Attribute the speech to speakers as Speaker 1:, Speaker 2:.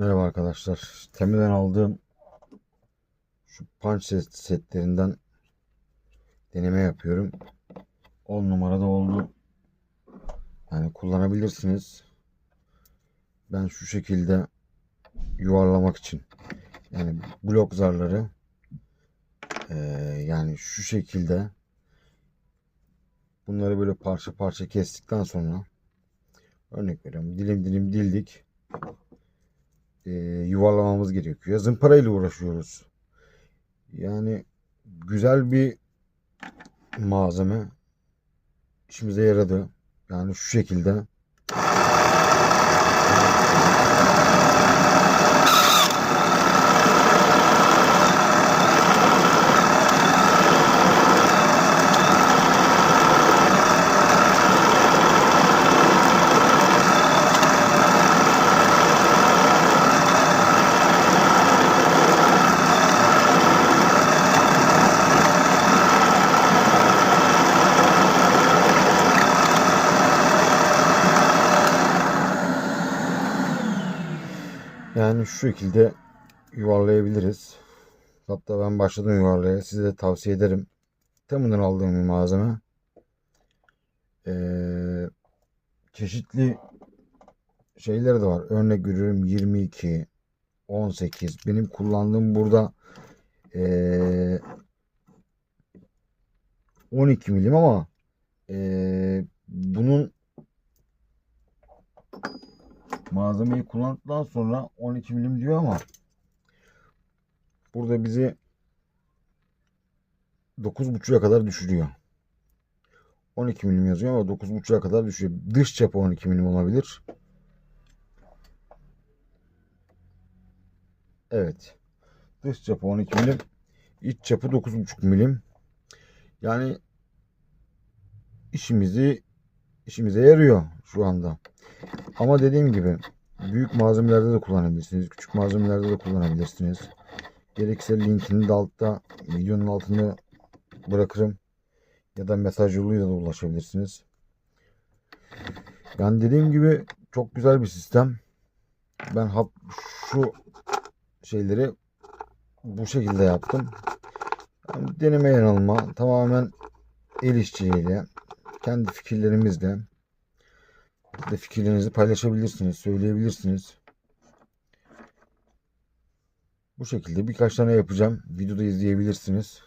Speaker 1: Merhaba arkadaşlar. Temel'den aldığım şu punch set setlerinden deneme yapıyorum. 10 numarada oldu. Yani kullanabilirsiniz. Ben şu şekilde yuvarlamak için yani blok zarları eee, yani şu şekilde bunları böyle parça parça kestikten sonra örnek veriyorum dilim dilim dildik e, yuvarlamamız gerekiyor. Zımparayla uğraşıyoruz. Yani güzel bir malzeme işimize yaradı. Yani şu şekilde. Yani şu şekilde yuvarlayabiliriz. Hatta ben başladım yuvarlaya. Size de tavsiye ederim. Temu'dan aldığım bir malzeme. Ee, çeşitli şeyler de var. Örnek veriyorum 22, 18. Benim kullandığım burada ee, 12 milim ama ee, bunun malzemeyi kullandıktan sonra 12 milim diyor ama burada bizi 9.5'a kadar düşürüyor. 12 milim yazıyor ama 9.5'a kadar düşüyor. Dış çapı 12 milim olabilir. Evet. Dış çapı 12 milim. İç çapı 9.5 milim. Yani işimizi işimize yarıyor şu anda. Ama dediğim gibi büyük malzemelerde de kullanabilirsiniz. Küçük malzemelerde de kullanabilirsiniz. Gerekirse linkini de altta videonun altında bırakırım. Ya da mesaj yoluyla da ulaşabilirsiniz. Yani dediğim gibi çok güzel bir sistem. Ben şu şeyleri bu şekilde yaptım. Yani deneme yanılma tamamen el işçiliğiyle kendi fikirlerimizle de fikirlerinizi paylaşabilirsiniz, söyleyebilirsiniz. Bu şekilde birkaç tane yapacağım. Videoda izleyebilirsiniz.